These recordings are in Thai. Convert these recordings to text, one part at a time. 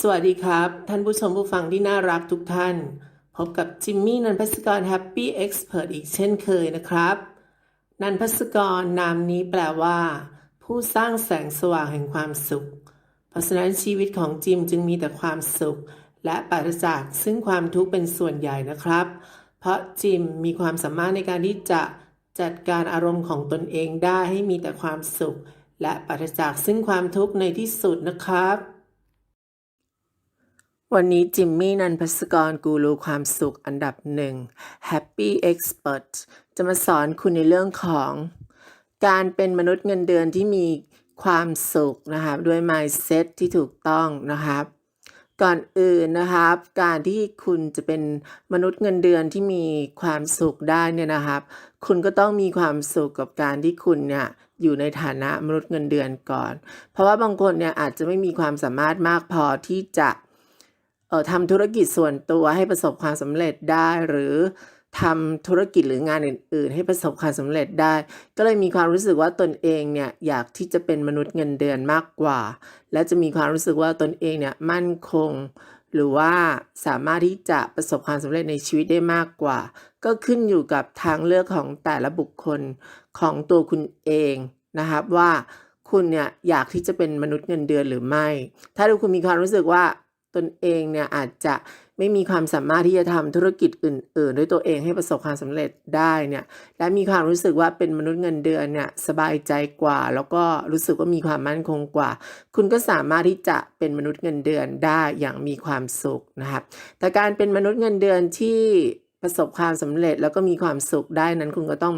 สวัสดีครับ ท่านผู้ชมผู้ฟังที่น่ารักทุกท่าน พบกับจิมมี่นันพัสกรแฮปปี้เอ็กซ์เพรสอีกเช่นเคยนะครับ นันพัสกรนามนี้แปลว่า ผู้สร้างแสงสว่างแห่งความสุข เพราะฉะนั้นชีวิตของจิมจึงมีแต่ความสุข และปราศจากซึ่งความทุกข์เป็นส่วนใหญ่นะครับ เพราะจิมมีความสามารถในการที่จะจัดการอารมณ์ของตนเองได้ให้มีแต่ความสุข และปราศจากซึ่งความทุกข์ในที่สุดนะครับ วันนี้จิมมี่นันพัสกรกูรูความสุขอันดับหนึ่ง Happy Expert จะมาสอนคุณในเรื่องของ การเป็นมนุษย์เงินเดือนที่มีความสุขนะครับด้วย mindset ที่ถูกต้องนะครับ ก่อนอื่นนะครับ การที่คุณจะเป็นมนุษย์เงินเดือนที่มีความสุขได้เนี่ยนะครับ คุณก็ต้องมีความสุขกับการที่คุณเนี่ยอยู่ในฐานะมนุษย์เงินเดือนก่อน เพราะว่าบางคนเนี่ยอาจจะไม่มีความสามารถมากพอที่จะ เอ่อทำธุรกิจส่วนตัวให้ประสบความสำเร็จได้หรือทำธุรกิจหรืองานอื่น ๆ ให้ประสบความสำเร็จได้ ก็เลยมีความรู้สึกว่าตนเองเนี่ยอยากที่จะเป็นมนุษย์เงินเดือนมากกว่า และจะมีความรู้สึกว่าตนเองเนี่ยมั่นคง หรือว่าสามารถที่จะประสบความสำเร็จในชีวิตได้มากกว่า ก็ขึ้นอยู่กับทางเลือกของแต่ละบุคคลของตัวคุณเองนะครับว่าคุณเนี่ยอยากที่จะเป็นมนุษย์เงินเดือนหรือไม่ ถ้าดูคุณมีความรู้สึกว่า ตนเองเนี่ยอาจจะไม่มีความสามารถที่จะทำธุรกิจอื่น ๆ ด้วยตัวเองให้ประสบความสำเร็จได้เนี่ยและมีความรู้สึกว่าเป็นมนุษย์เงินเดือนเนี่ยสบายใจกว่า แล้วก็รู้สึกว่ามีความมั่นคงกว่า คุณก็สามารถที่จะเป็นมนุษย์เงินเดือนได้อย่างมีความสุขนะครับแต่การเป็นมนุษย์เงินเดือนที่ประสบความสำเร็จแล้วก็มีความสุขได้นั้นคุณก็ต้อง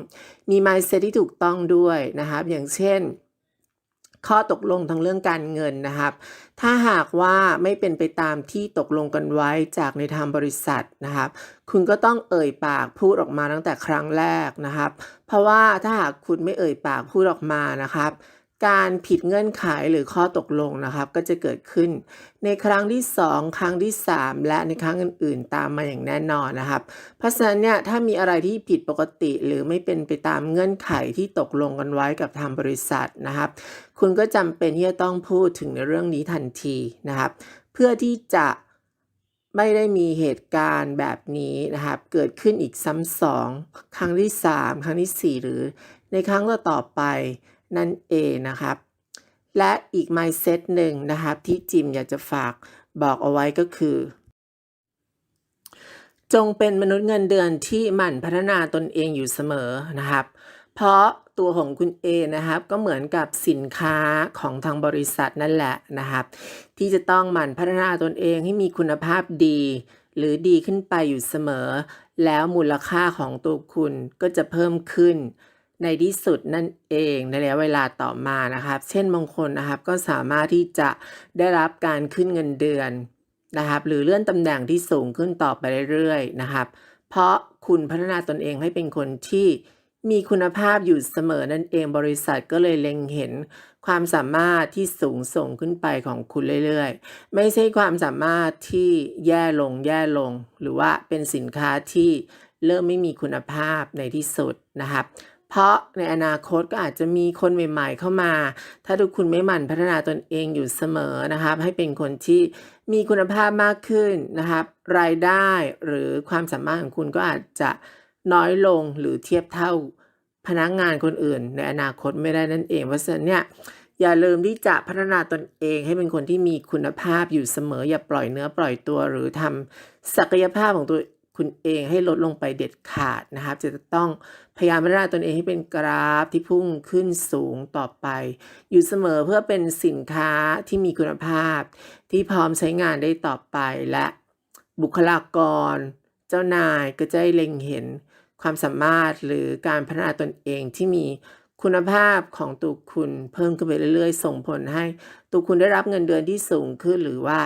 มี mindset ที่ถูกต้องด้วยนะครับอย่างเช่น ข้อตกลงทางเรื่องการเงินนะครับ ถ้าหากว่าไม่เป็นไปตามที่ตกลงกันไว้จากในทางบริษัทนะครับ คุณก็ต้องเอ่ยปากพูดออกมาตั้งแต่ครั้งแรกนะครับ เพราะว่าถ้าหากคุณไม่เอ่ยปากพูดออกมานะครับ การผิดเงื่อนไขหรือข้อตกลงนะครับ ก็จะเกิดขึ้น ในครั้งที่ 2 ครั้งที่ 3 และในครั้งอื่น ๆ ตามมาอย่างแน่นอนนะครับ เพราะฉะนั้นเนี่ยถ้ามีอะไรที่ผิดปกติหรือไม่เป็นไปตามเงื่อนไขที่ตกลงกันไว้กับทางบริษัทนะครับ คุณก็จำเป็นที่จะต้องพูดถึงในเรื่องนี้ทันทีนะครับ เพื่อที่จะไม่ได้มีเหตุการณ์แบบนี้นะครับ เกิดขึ้นอีกซ้ำสองครั้งที่ 3 ครั้งทีสี่4 หรือในครั้งต่อๆไป นั่นเองนะครับ และอีก mindset หนึ่งนะครับ ที่จิมอยากจะฝากบอกเอาไว้ก็คือ จงเป็นมนุษย์เงินเดือนที่หมั่นพัฒนาตนเองอยู่เสมอนะครับ เพราะตัวของคุณเอนะครับก็เหมือนกับสินค้าของทางบริษัทนั่นแหละนะครับ ที่จะต้องหมั่นพัฒนาตนเองให้มีคุณภาพดี หรือดีขึ้นไปอยู่เสมอ แล้วมูลค่าของตัวคุณก็จะเพิ่มขึ้น ในที่สุดนั่นเองในระยะเวลาต่อมานะครับ เช่นบางคนนะครับก็สามารถที่จะได้รับการขึ้นเงินเดือนนะครับ หรือเลื่อนตำแหน่งที่สูงขึ้นต่อไปเรื่อยๆนะครับ เพราะคุณพัฒนาตนเองให้เป็นคนที่มีคุณภาพอยู่เสมอนั่นเองบริษัทก็เลยเล็งเห็นความสามารถที่สูงส่งขึ้นไปของคุณเรื่อยๆ ไม่ใช่ความสามารถที่แย่ลงแย่ลง หรือว่าเป็นสินค้าที่เริ่มไม่มีคุณภาพในที่สุดนะครับ เพราะในอนาคตก็อาจจะมีคนใหม่ ๆ เข้ามา ถ้าทุกคุณไม่หมั่นพัฒนาตนเองอยู่เสมอนะครับ ให้เป็นคนที่มีคุณภาพมากขึ้นนะครับ รายได้หรือความสามารถของคุณก็อาจจะน้อยลงหรือเทียบเท่าพนักงานคนอื่น ในอนาคตไม่ได้นั่นเอง เพราะฉะนั้นเนี่ยอย่าลืมที่จะพัฒนาตนเองให้เป็นคนที่มีคุณภาพอยู่เสมอ อย่าปล่อยเนื้อปล่อยตัวหรือทำศักยภาพของตัว คุณเองให้ลดลงไปเด็ดขาดนะครับ จะต้องพยายามพัฒนาตนเองให้เป็นกราฟที่พุ่งขึ้นสูงต่อไป อยู่เสมอเพื่อเป็นสินค้าที่มีคุณภาพ ที่พร้อมใช้งานได้ต่อไปและบุคลากร เจ้านายก็จะได้เล็งเห็นความสามารถหรือการพัฒนาตนเองที่มีคุณภาพของตัวคุณเพิ่มขึ้นไปเรื่อยๆ ส่งผลให้ตัวคุณได้รับเงินเดือนที่สูงขึ้น หรือว่า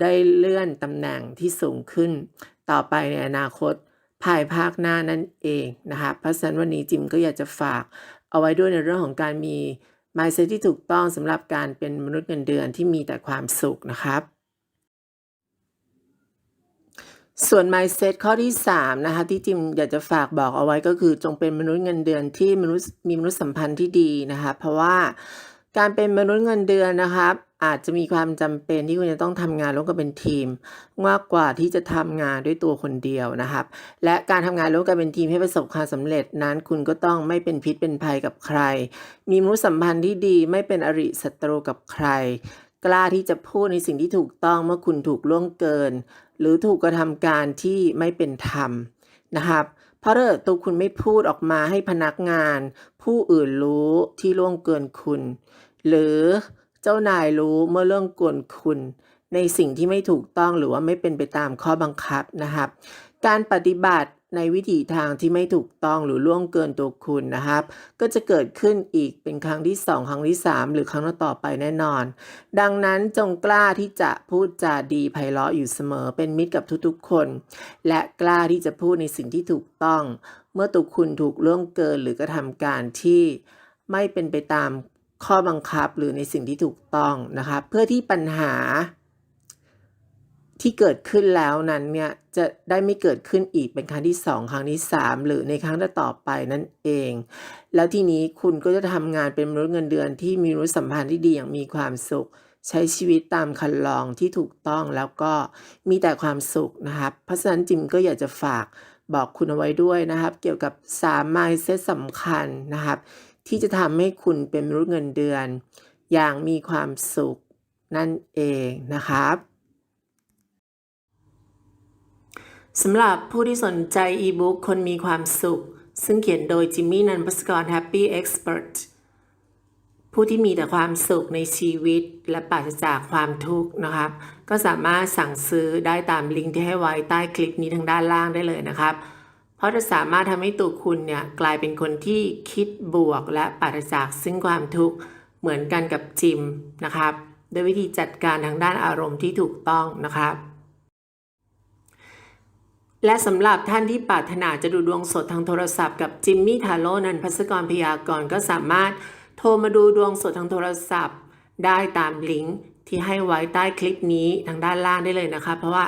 ได้เลื่อนตำแหน่งที่สูงขึ้น ต่อไปในอนาคตภายภาคหน้านั่นเองนะคะเพราะฉะนั้นวันนี้จิมก็อยากจะฝากเอาไว้ด้วยในเรื่องของการมี mindset ที่ถูกต้องสำหรับการเป็นมนุษย์เงินเดือนที่มีแต่ความสุขนะครับ ส่วน mindset ข้อที่3นะคะที่จิมอยากจะฝากบอกเอาไว้ก็คือจงเป็นมนุษย์เงินเดือนที่มนุษย์มีมนุษยสัมพันธ์ที่ดีนะคะเพราะว่า การเป็นมนุษย์เงินเดือนนะครับ อาจจะมีความจำเป็นที่คุณจะต้องทำงานร่วมกันเป็นทีม มากกว่าที่จะทำงานด้วยตัวคนเดียวนะครับ และการทำงานร่วมกันเป็นทีมให้ประสบความสำเร็จนั้น คุณก็ต้องไม่เป็นพิษเป็นภัยกับใคร มีมนุษยสัมพันธ์ที่ดีไม่เป็นอริศัตรูกับใคร กล้าที่จะพูดในสิ่งที่ถูกต้องเมื่อคุณถูกล่วงเกิน หรือถูกกระทำการที่ไม่เป็นธรรมนะครับ เพราะเกิดตัวคุณไม่พูดออกมาให้พนักงาน ผู้อื่นรู้ที่ล่วงเกินคุณ หรือเจ้านายรู้เมื่อเรื่องกวนคุณ ในสิ่งที่ไม่ถูกต้องหรือว่าไม่เป็นไปตามข้อบังคับนะครับ การปฏิบัติในวิถีทางที่ไม่ถูกต้องหรือล่วงเกินตัวคุณนะครับ ก็จะเกิดขึ้นอีกเป็นครั้งที่สองครั้งที่สามหรือครั้งต่อไปแน่นอน ดังนั้นจงกล้าที่จะพูดจาดีไพเราะอยู่เสมอเป็นมิตรกับทุกๆคน และกล้าที่จะพูดในสิ่งที่ถูกต้อง เมื่อตัวคุณถูกล่วงเกินหรือกระทำการที่ไม่เป็นไปตามข้อบังคับหรือในสิ่งที่ถูกต้องนะครับเพื่อที่ปัญหา ที่เกิดขึ้นแล้วนั้นเนี่ยจะได้ไม่เกิดขึ้นอีกเป็นครั้งที่ 2 ครั้งที่ 3 หรือในครั้งต่อไปนั่นเอง แล้วทีนี้คุณก็จะทำงานเป็นมนุษย์เงินเดือนที่มีมนุษยสัมพันธ์ที่ดีอย่างมีความสุข ใช้ชีวิตตามคันลองที่ถูกต้องแล้วก็มีแต่ความสุขนะครับ เพราะฉะนั้นจิมก็อยากจะฝากบอกคุณเอาไว้ด้วยนะครับ เกี่ยวกับ3 mindset สำคัญนะครับ ที่จะทำให้คุณเป็นมนุษย์เงินเดือน อย่างมีความสุขนั่นเองนะครับ สำหรับผู้ที่สนใจอีบุ๊กคนมีความสุข ซึ่งเขียนโดยจิมมี่นันพัสกร Happy Expert ผู้ที่มีแต่ความสุขในชีวิตและปราศจากความทุกข์นะครับ ก็สามารถสั่งซื้อได้ตามลิงก์ที่ให้ไว้ใต้คลิปนี้ทางด้านล่างได้เลยนะครับ เพราะจะสามารถทำให้ตัวคุณเนี่ยกลายเป็นคนที่คิดบวกและปราศจากซึ่งความทุกข์เหมือนกันกับจิมนะครับโดยวิธีจัดการทางด้านอารมณ์ที่ถูกต้องนะครับ และสำหรับท่านที่ปรารถนาจะดูดวงสดทางโทรศัพท์กับจิมมี่ทาโร่นันพัสกรพยากรณ์ก็สามารถโทรมาดูดวงสดทางโทรศัพท์ ได้ตามลิงก์ที่ให้ไว้ใต้คลิปนี้ทางด้านล่างได้เลยนะคะ เพราะว่า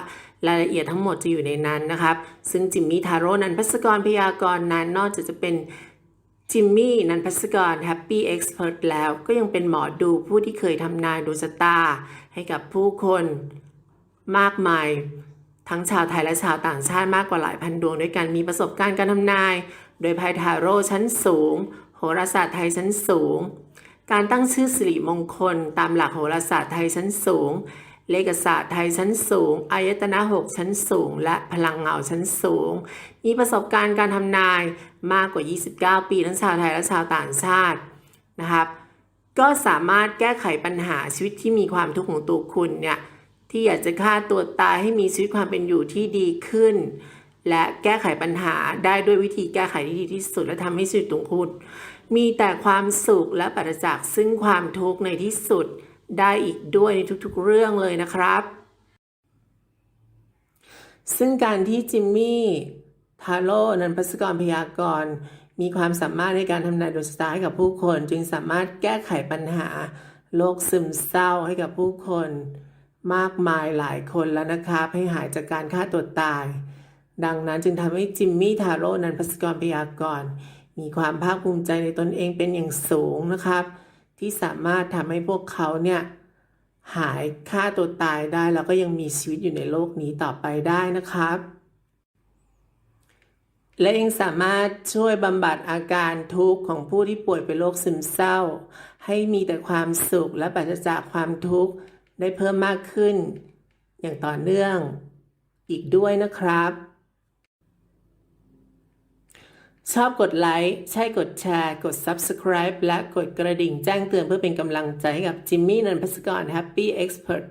รายละเอียดทั้งหมดจะอยู่ในนั้นนะครับ ซึ่งจิมมี่ทาโร่นันพัสกรพยากรณ์นั้นนอกจากจะเป็นจิมมี่นันพัสกรแฮปปี้เอ็กซ์เพรสแล้วก็ยังเป็นหมอดูผู้ที่เคยทำนายดวงชะตาให้กับผู้คนมากมาย ทั้งชาวไทยและชาวต่างชาติมากกว่าหลายพันดวงด้วยกันมีประสบการณ์การทำนาย โดยไพ่ทาโร่ชั้นสูง โหราศาสตร์ไทยชั้นสูง การตั้งชื่อสิริมงคล ตามหลักโหราศาสตร์ไทยชั้นสูง เลขศาสตร์ไทยชั้นสูง อายตนะหกชั้นสูง และพลังเงาชั้นสูง มีประสบการณ์การทำนายมากกว่า 29 ปีทั้งชาวไทยและชาวต่างชาตินะครับก็สามารถแก้ไขปัญหาชีวิตที่มีความทุกข์ของตัวคุณเนี่ย ที่อยากจะฆ่าตัวตายให้มีชีวิตความเป็นอยู่ที่ดีขึ้น และแก้ไขปัญหาได้ด้วยวิธีแก้ไขที่ดีที่สุด และทำให้ชีวิตของคุณมีแต่ความสุขและปราศจากซึ่งความทุกข์ในที่สุดได้อีกด้วยในทุกๆเรื่องเลยนะครับซึ่งการที่จิมมี่ทาโร่นันพัสกรพยากรณ์มีความสามารถในการทำนายดวงชะตาให้กับผู้คน จึงสามารถแก้ไขปัญหาโรคซึมเศร้าให้กับผู้คน มากมายหลายคนแล้วนะครับให้หายจากการฆ่าตัวตาย ดังนั้นจึงทำให้จิมมี่ทาโร่นันพัสกรพยากรณ์มีความภาคภูมิใจในตนเองเป็นอย่างสูงนะครับ ที่สามารถทำให้พวกเขาเนี่ยหายฆ่าตัวตายได้แล้วก็ยังมีชีวิตอยู่ในโลกนี้ต่อไปได้นะครับ และยังสามารถช่วยบำบัดอาการทุกข์ของผู้ที่ป่วยเป็นโรคซึมเศร้า ให้มีแต่ความสุขและปราศจากความทุกข์ ได้เพิ่มมากขึ้น อย่างต่อเนื่องอีกด้วยนะครับ ชอบกดไลค์ ใช่กดแชร์ กด Subscribe และกดกระดิ่งแจ้งเตือนเพื่อเป็นกำลังใจให้กับจิมมี่นันพัสกร Happy Expert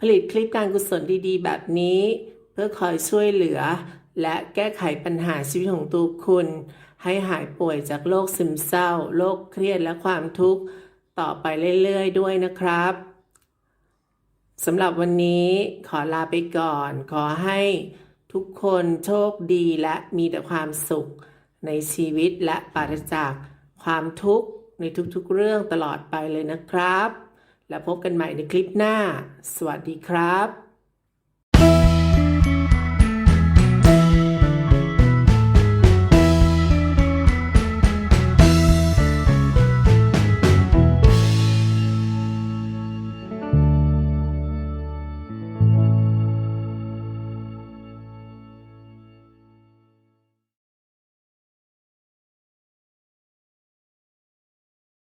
ผลิตคลิปการกุศลดีๆ แบบนี้ เพื่อคอยช่วยเหลือ และแก้ไขปัญหาชีวิตของตัวคุณ ให้หายป่วยจากโรคซึมเศร้า โรคเครียดและความทุกข์ ต่อไปเรื่อยๆ ด้วยนะครับ สำหรับวันนี้ขอลาไปก่อน ขอให้ทุกคนโชคดีและมีแต่ความสุขในชีวิตและปราศจากความทุกข์ในทุกๆเรื่องตลอดไปเลยนะครับ แล้วพบกันใหม่ในคลิปหน้า สวัสดีครับ